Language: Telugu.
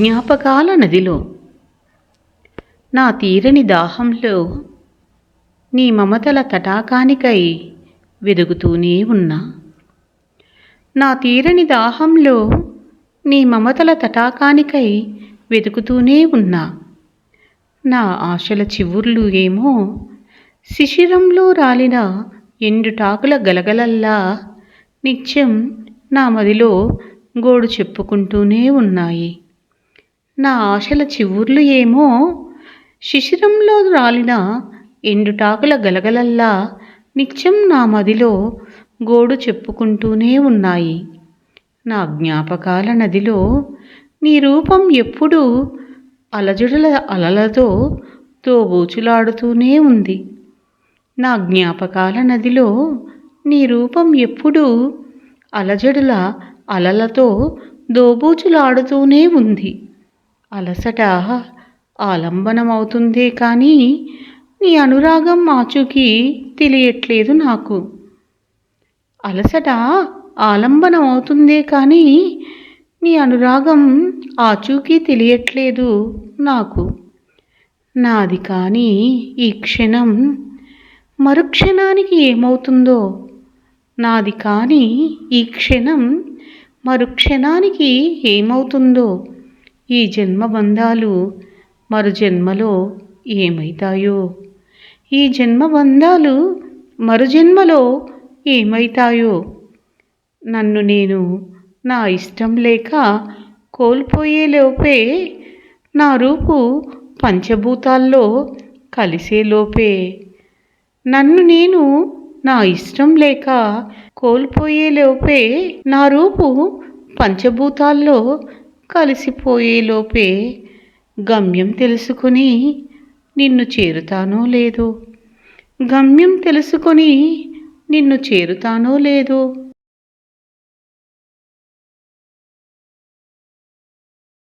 జ్ఞాపకాల నదిలో. నా తీరని దాహంలో నీ మమతల తటాకానికై వెదుగుతూనే ఉన్నా. నా తీరని దాహంలో నీ మమతల తటాకానికై వెతుకుతూనే ఉన్నా. నా ఆశల చివుర్లు ఏమో శిశిరంలో రాలిన ఎండుటాకుల గలగలల్లా నిత్యం నా మదిలో గోడు చెప్పుకుంటూనే ఉన్నాయి. నా ఆశల చివుర్లు ఏమో. శిశిరంలో రాలిన ఎండుటాకుల గలగలల్లా నిత్యం నా మదిలో గోడు చెప్పుకుంటూనే ఉన్నాయి. నా జ్ఞాపకాల నదిలో నీ రూపం ఎప్పుడూ అలజడుల అలలతో తోబూచులాడుతూనే ఉంది. నా జ్ఞాపకాల నదిలో నీ రూపం ఎప్పుడూ అలజడుల అలలతో దోబూచులాడుతూనే ఉంది. అలసట ఆలంబనమవుతుందే కానీ నీ అనురాగం ఆచూకీ తెలియట్లేదు నాకు. అలసట ఆలంబనం అవుతుందే కానీ నీ అనురాగం ఆచూకీ తెలియట్లేదు నాకు. నాది కానీ ఈ క్షణం మరుక్షణానికి ఏమవుతుందో? నాది కానీ ఈ క్షణం మరుక్షణానికి ఏమవుతుందో? ఈ జన్మ బంధాలు మరు జన్మలో ఏమైతాయో? ఈ జన్మ బంధాలు మరు జన్మలో ఏమైతాయో? నన్ను నేను నా ఇష్టం లేక కోల్పోయేలోపే నా రూపు పంచభూతాల్లో కలిసేలోపే నన్ను నేను నా ఇష్టం లేక కోల్పోయేలోపే నా రూపు పంచభూతాల్లో కలిసిపోయేలోపే గమ్యం తెలుసుకుని నిన్ను చేరుతానో లేదో. గమ్యం తెలుసుకొని నిన్ను చేరుతానో లేదో.